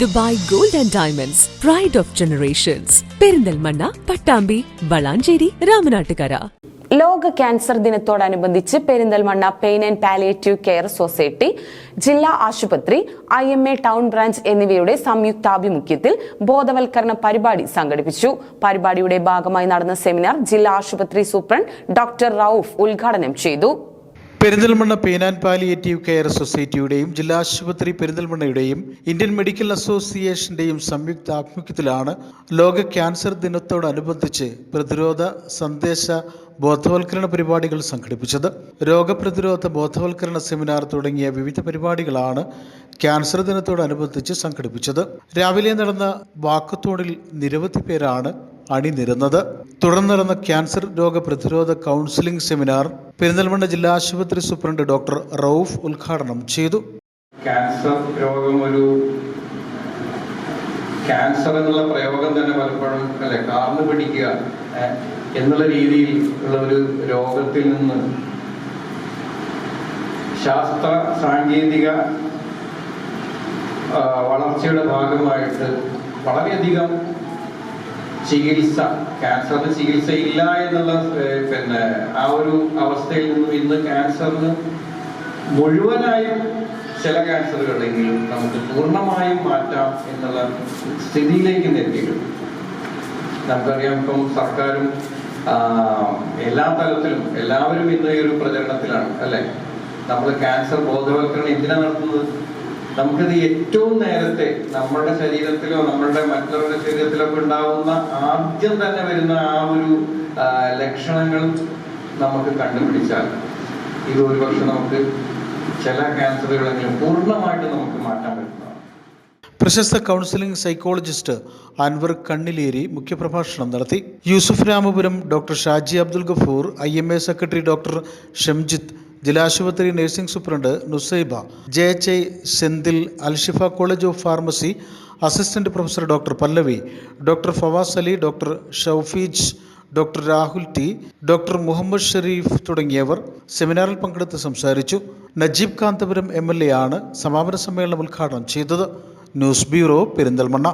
Dubai gold and diamonds pride of generations Perinthalmanna Pattambi Valanchery Ramanattukara. ലോക cancer ദിനത്തോടനുബന്ധിച്ച് Perinthalmanna pain and palliative care society ജില്ലാ ആശുപത്രി I M A town branch എന്നിവയുടെ സംയുക്താഭിമുഖ്യത്തിൽ ബോധവൽക്കരണ പരിപാടി സംഘടിപ്പിച്ചു. പരിപാടിയുടെ ഭാഗമായി നടന്ന സെമിനാർ ജില്ലാ ആശുപത്രി സൂപ്രണ്ട് ഡോക്ടർ റൌഫ് ഉദ്ഘാടനം ചെയ്തു. Perinthalmanna pain and palliative care സൊസൈറ്റിയുടെയും ജില്ലാ ആശുപത്രി പെരിന്തൽമണ്ണയുടെയും ഇന്ത്യൻ മെഡിക്കൽ അസോസിയേഷന്റെയും സംയുക്ത ആഭിമുഖ്യത്തിലാണ് ലോക ക്യാൻസർ ദിനത്തോടനുബന്ധിച്ച് പ്രതിരോധ സന്ദേശ ബോധവൽക്കരണ പരിപാടികൾ സംഘടിപ്പിച്ചത്. രോഗപ്രതിരോധ ബോധവൽക്കരണ സെമിനാർ തുടങ്ങിയ വിവിധ പരിപാടികളാണ് ക്യാൻസർ ദിനത്തോടനുബന്ധിച്ച് സംഘടിപ്പിച്ചത്. രാവിലെ നടന്ന വാക്കത്തോണിൽ നിരവധി പേരാണ് അണിനിരുന്നത്. തുടർന്ന് നടന്ന ക്യാൻസർ രോഗ പ്രതിരോധ കൗൺസിലിംഗ് സെമിനാർ പെരിന്തൽമണ്ണ ജില്ലാ ആശുപത്രി സൂപ്രണ്ട് ഡോക്ടർ റൌഫ് ഉദ്ഘാടനം ചെയ്തു. ക്യാൻസർ രോഗം ഒരു ക്യാൻസർ എന്നുള്ള പ്രയോഗം തന്നെ പലപ്പോഴും അല്ലെ കാർന്നു പിടിക്കുക എന്നുള്ള രീതിയിൽ ഉള്ള ഒരു രോഗത്തിൽ നിന്ന് ശാസ്ത്ര സാങ്കേതിക വളർച്ചയുടെ ഭാഗമായിട്ട് വളരെയധികം ചികിത്സ ക്യാൻസറിന് ചികിത്സയില്ല എന്നുള്ള പിന്നെ ആ ഒരു അവസ്ഥയിൽ നിന്നും ഇന്ന് ക്യാൻസറിന് മുഴുവനായും ചില ക്യാൻസറുകളെങ്കിലും നമുക്ക് പൂർണമായും മാറ്റാം എന്നുള്ള സ്ഥിതിയിലേക്ക് എത്തിയിട്ടുണ്ട് നമുക്കറിയാം ഇപ്പം സർക്കാരും എല്ലാ തലത്തിലും എല്ലാവരും ഇന്ന് ഈ ഒരു പ്രചരണത്തിലാണ് അല്ലെ? നമ്മൾ ക്യാൻസർ ബോധവൽക്കരണം എന്തിനാ നടത്തുന്നത്? നമുക്കിത് ഏറ്റവും നേരത്തെ നമ്മുടെ ശരീരത്തിലോ നമ്മളുടെ മറ്റുള്ളവരുടെ ശരീരത്തിലോ ഒക്കെ ഉണ്ടാവുന്ന ആദ്യം തന്നെ വരുന്ന ആ ഒരു ലക്ഷണങ്ങൾ നമുക്ക് കണ്ടുപിടിച്ചാൽ ഇത് ഒരുപക്ഷെ നമുക്ക് ചില ക്യാൻസറുകളെങ്കിലും പൂർണമായിട്ട് നമുക്ക് മാറ്റാൻ പറ്റുന്നതാണ്. പ്രശസ്ത കൗൺസിലിംഗ് സൈക്കോളജിസ്റ്റ് അൻവർ കണ്ണിലേരി മുഖ്യപ്രഭാഷണം നടത്തി. Yusuf Ramapuram doctor Shaji Abdul Gafoor I M A secretary doctor Shamjith ജില്ലാശുപത്രി nursing superintendent Nusaiba J H I Senthil Alshifa college of pharmacy assistant professor doctor Pallavi doctor Fawas Ali doctor Shoufeej doctor Rahul T doctor Muhammad Sherif തുടങ്ങിയവർ സെമിനാറിൽ പങ്കെടുത്ത് സംസാരിച്ചു. Najeeb Kanthapuram M L A ആണ് സമാപന സമ്മേളനം ഉദ്ഘാടനം ചെയ്തത്. News bureau Perinthalmanna.